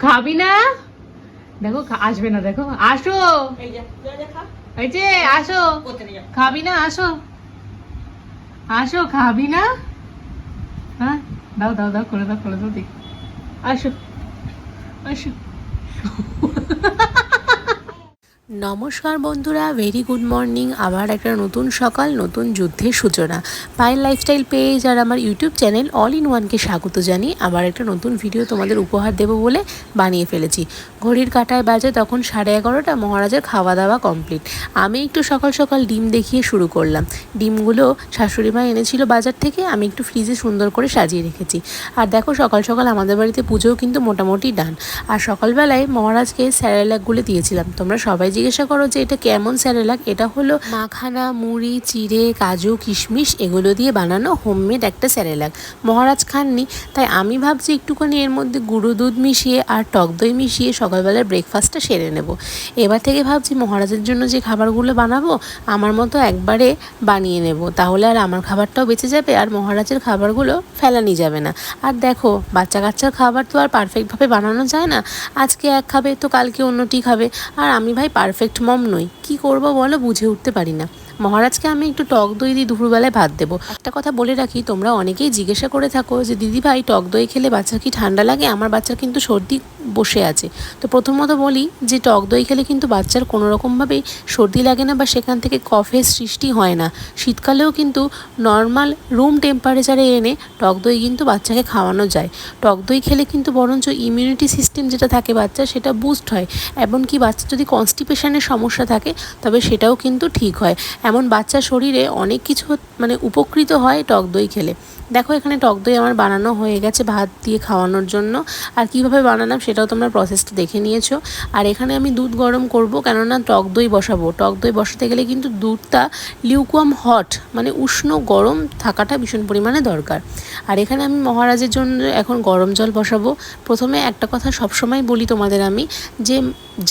খাবি না? দেখো আসবে না দেখো। আসো। এই যে আসো। খাবি না আসো। আসো খাবি না? হ্যাঁ? দাও দাও দাও করে দাও করে দাও দেখি। আসো। আসো। নমস্কার বন্ধুরা ভেরি গুড মর্নিং আবার একটা নতুন সকাল, নতুন যুদ্ধের সূচনা। পায়েল লাইফস্টাইল পেজ আর আমার ইউটিউব চ্যানেল অল ইন ওয়ানকে স্বাগত জানি আবার একটা নতুন ভিডিও তোমাদের উপহার দেবো বলে বানিয়ে ফেলেছি। ঘড়ির কাঁটায় বাজে তখন সাড়ে এগারোটা, মহারাজের খাওয়া দাওয়া কমপ্লিট আমি একটু সকাল সকাল ডিম দেখিয়ে শুরু করলাম। ডিমগুলো শাশুড়ি মা এনেছিল বাজার থেকে, আমি একটু ফ্রিজে সুন্দর করে সাজিয়ে রেখেছি। আর দেখো সকাল সকাল আমাদের বাড়িতে পুজোও কিন্তু মোটামুটি ডান আর সকালবেলায় মহারাজকে স্যারেলাকগুলো দিয়েছিলাম। তোমরা সবাই জিজ্ঞাসা করো যে এটা কেমন স্যারেলাক এটা হলো মাখানা, মুড়ি, চিড়ে, কাজু, কিশমিশ, এগুলো দিয়ে বানানো হোমমেড একটা স্যারেলাক মহারাজ খাননি, তাই আমি ভাবছি একটুখানি এর মধ্যে গুঁড়ো দুধ মিশিয়ে আর টক দই মিশিয়ে সকালবেলার ব্রেকফাস্টটা সেরে নেব। এবার থেকে ভাবছি মহারাজের জন্য যে খাবারগুলো বানাবো, আমার মতো একবারে বানিয়ে নেব। তাহলে আর আমার খাবারটাও বেঁচে যাবে আর মহারাজের খাবারগুলো ফেলানি যাবে না। আর দেখো বাচ্চা কাচ্চার খাবার তো আর পারফেক্টভাবে বানানো যায় না। আজকে এক খাবে, তো কালকে অন্যটি খাবে। আর আমি ভাই পারফেক্ট মম নই। কি করব বলো বুঝে উঠতে পারি না। মহারাজকে আমি একটু টক দই দিয়ে দুপুরবেলায় ভাত দেবো। একটা কথা বলে রাখি, তোমরা অনেকেই জিজ্ঞাসা করে থাকো যে দিদি ভাই টক দই খেলে বাচ্চার কি ঠান্ডা লাগে? আমার বাচ্চার কিন্তু সর্দি বসে আছে। তো প্রথমত বলি যে, টক দই খেলে কিন্তু বাচ্চার কোনো রকমভাবেই সর্দি লাগে না বা সেখান থেকে কফের সৃষ্টি হয় না। শীতকালেও কিন্তু নর্মাল রুম টেম্পারেচারে এনে টক দই কিন্তু বাচ্চাকে খাওয়ানো যায়। টক দই খেলে কিন্তু বরঞ্চ ইমিউনিটি সিস্টেম যেটা থাকে বাচ্চার, সেটা বুস্ট হয়। এমনকি বাচ্চা যদি কনস্টিপেশনের সমস্যা থাকে, তবে সেটাও কিন্তু ঠিক হয়। এমন বাচ্চা শরীরে অনেক কিছু মানে উপকৃত হয় টক দই খেলে। দেখো, এখানে টক দই আমার বানানো হয়ে গেছে ভাত দিয়ে খাওয়ানোর জন্য। আর কীভাবে বানালাম সেটাও তোমরা প্রসেসটা দেখে নিয়েছো। আর এখানে আমি দুধ গরম করব, কেননা টক দই বসাবো। টক দই বসাতে গেলে কিন্তু দুধটা লিউকুয়াম হট মানে উষ্ণ গরম থাকাটা ভীষণ পরিমাণে দরকার। আর এখানে আমি মহারাজের জন্য এখন গরম জল বসাবো। প্রথমে একটা কথা সবসময় বলি তোমাদের আমি, যে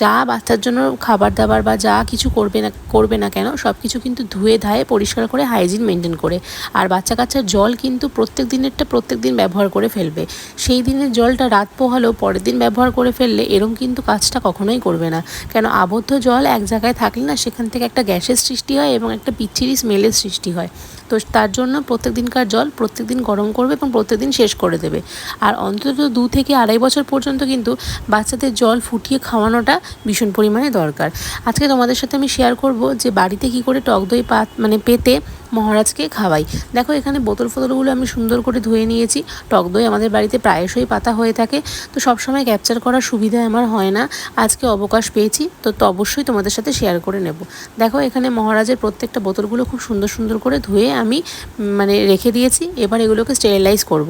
যা বাচ্চার জন্য খাবার দাবার বা যা কিছু করবে না করবে না কেন সব কিছু কিন্তু ধুয়ে ধায়ে পরিষ্কার করে হাইজিন মেনটেন করে। আর বাচ্চা কাচ্চার জল কিন্তু প্রত্যেক দিনেরটা প্রত্যেক দিন ব্যবহার করে ফেলবে। সেই দিনের জলটা রাত পোহালেও পরের দিন ব্যবহার করে ফেললে এরম কিন্তু কাজটা কখনোই করবে না। কেন আবদ্ধ জল এক জায়গায় থাকলে না সেখান থেকে একটা গ্যাসের সৃষ্টি হয় এবং একটা পিচ্ছিরি স্মেলের সৃষ্টি হয়। তো তার জন্য প্রত্যেক দিনকার জল প্রত্যেক দিন গরম করবে এবং প্রত্যেক দিন শেষ করে দেবে। আর অন্তত দু থেকে আড়াই বছর পর্যন্ত কিন্তু বাচ্চাদের জল ফুটিয়ে খাওয়ানোটা ভীষণ পরিমাণে দরকার। আজকে তোমাদের সাথে আমি শেয়ার করব যে বাড়িতে কি করে টক দই পাত মানে পেতে মহারাজকে খাওয়াই। দেখো, এখানে বোতল ফোতলগুলো আমি সুন্দর করে ধুয়ে নিয়েছি। টক দই আমাদের বাড়িতে প্রায়শই পাতা হয়ে থাকে। তো সবসময় ক্যাপচার করার সুবিধা আমার হয় না। আজকে অবকাশ পেয়েছি, তো তো অবশ্যই তোমাদের সাথে শেয়ার করে নেব। দেখো, এখানে মহারাজের প্রত্যেকটা বোতলগুলো খুব সুন্দর সুন্দর করে ধুয়ে আমি মানে রেখে দিয়েছি। এবার এগুলোকে স্টেরিলাইজ করব।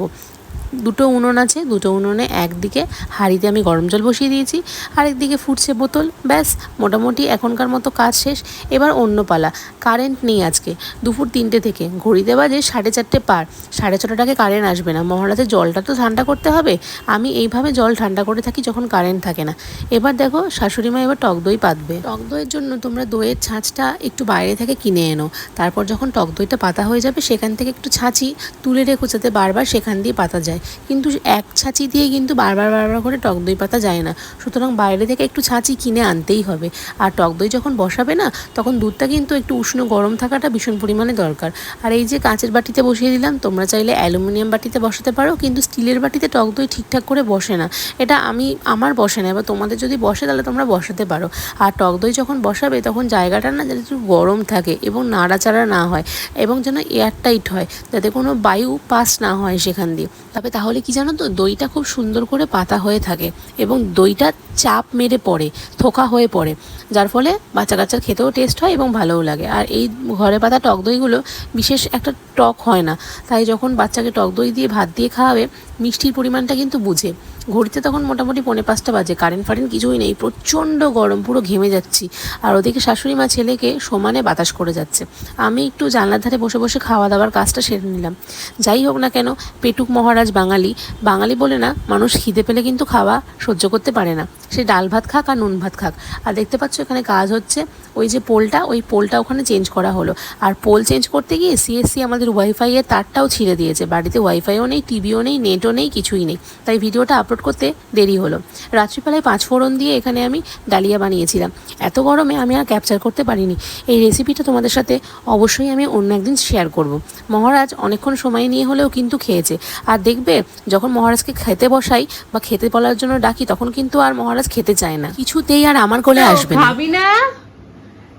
দুটো উনুন আছে, দুটো উনুনে একদিকে হাঁড়িতে আমি গরম জল বসিয়ে দিয়েছি, আরেকদিকে ফুটছে বোতল। ব্যাস, মোটামুটি এখনকার মতো কাজ শেষ। এবার অন্য পালা। কারেন্ট নেই আজকে। দুপুর তিনটে থেকে। ঘড়িতে বাজে সাড়ে চারটে পার। সাড়ে ছটাটাকে কারেন্ট আসবে না। মহারাজের জলটা তো ঠান্ডা করতে হবে। আমি এইভাবে জল ঠান্ডা করে থাকি যখন কারেন্ট থাকে না। এবার দেখো শাশুড়ি মা এবার টক দই পাতবে। টক দইয়ের জন্য তোমরা দইয়ের ছাঁচটা একটু বাইরে থেকে কিনে এনো। তারপর যখন টক দইটা পাতা হয়ে যাবে, সেখান থেকে একটু ছাঁচি তুলে রেখো যাতে বারবার সেখান দিয়ে পাতা যায়। কিন্তু এক ছাঁচি দিয়ে কিন্তু বারবার বারবার করে টক দই পাতা যায় না। সুতরাং বাইরে থেকে একটু ছাঁচি কিনে আনতেই হবে। আর টক দই যখন বসাবে না, তখন দুধটা কিন্তু একটু উষ্ণ গরম থাকাটা ভীষণ পরিমাণে দরকার। আর এই যে কাঁচের বাটিতে বসিয়ে দিলাম, তোমরা চাইলে অ্যালুমিনিয়াম বাটিতে বসাতে পারো, কিন্তু স্টিলের বাটিতে টক দই ঠিকঠাক করে বসে না। এটা আমি, আমার বসে না, এবার তোমাদের যদি বসে তাহলে তোমরা বসাতে পারো। আর টক দই যখন বসাবে, তখন জায়গাটা না যাতে একটু গরম থাকে এবং নাড়াচাড়া না হয় এবং যেন এয়ারটাইট হয়, যাতে কোনো বায়ু পাস না হয় সেখান দিয়ে। তবে তাহলে কি জানো তো দইটা খুব সুন্দর করে পাতা হয়ে থাকে এবং দইটা চাপ মেরে পড়ে, থোকা হয়ে পড়ে। যার ফলে বাচ্চা কাচ্চার খেতেও টেস্ট হয় এবং ভালোও লাগে। আর এই ঘরে পাতা টক দইগুলো বিশেষ একটা টক হয় না। তাই যখন বাচ্চাকে টক দই দিয়ে ভাত দিয়ে খাওয়াবে, মিষ্টির পরিমাণটা কিন্তু বুঝে। ঘড়িতে তখন মোটামুটি পৌনে পাঁচটা বাজে। কারেন্ট ফারেন্ট কিছুই নেই। প্রচণ্ড গরম, পুরো ঘেমে যাচ্ছি। আর ওদিকে শাশুড়ি মা ছেলেকে সমানে বাতাস করে যাচ্ছে। আমি একটু জানলার ধারে বসে বসে খাওয়া দাওয়ার কাজটা সেরে নিলাম। যাই হোক না কেন, পেটুক মহারাজ বাঙালি। বাঙালি বলে না, মানুষ খিদে পেলে কিন্তু খাওয়া সহ্য করতে পারে না। সে ডাল ভাত খাক আর নুন ভাত খাক। আর দেখতে পাচ্ছ এখানে কাজ হচ্ছে, ওই যে পোলটা, ওই পোলটা ওখানে চেঞ্জ করা হলো। আর পোল চেঞ্জ করতে গিয়ে সিএসসি আমাদের ওয়াইফাই এর তারটাও ছিঁড়ে দিয়েছে। বাড়িতে ওয়াইফাইও নেই টিভিও নেই নেটও নেই, কিছুই নেই। তাই ভিডিওটা আপলোড করতে দেরি হলো। রাত্রিবেলায় পাঁচ ফোড়ন দিয়ে এখানে আমি ডালিয়া বানিয়েছিলাম। এত গরমে আমি আর ক্যাপচার করতে পারিনি। এই রেসিপিটা তোমাদের সাথে অবশ্যই আমি অন্য একদিন শেয়ার করব। মহারাজ অনেকক্ষণ সময় নিয়ে হলেও কিন্তু খেয়েছে। আর দেখবে, যখন মহারাজকে খেতে বসাই বা খেতে বলার জন্য ডাকি, তখন কিন্তু আর মহারাজ খেতে চায় না। কিছুতেই আর আমার কোলে আসবে না। খাবি না।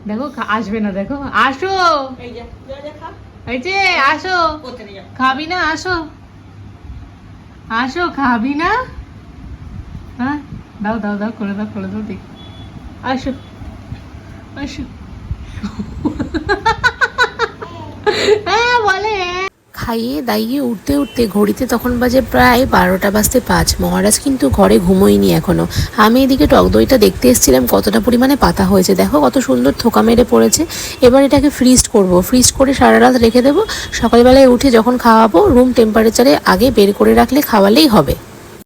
দেখো আসবে না দেখো। আসো। এই যা যা যা খা। এই যে আসো। খাবি না আসো। আসো খাবি না। হ্যাঁ দাও দাও দাও করে দাও করে দাও দেখি। আসো। আসো হ্যাঁ বলে খাইয়ে দাইয়ে উঠতে উঠতে ঘড়িতে তখন বাজে প্রায় বারোটা বাজতে পাঁচ। মহারাজ কিন্তু ঘরে ঘুমোয়নি এখনও আমি এদিকে টক দইটা দেখতে এসেছিলাম, কতটা পরিমাণে পাতা হয়েছে। দেখো কত সুন্দর থোকা মেরে পড়েছে। এবার এটাকে ফ্রিজ করব। ফ্রিজ করে সারা রাত রেখে দেবো। সকালবেলায় উঠে যখন খাওয়াবো রুম টেম্পারেচারে আগে বের করে রাখলে খাওয়ালেই হবে।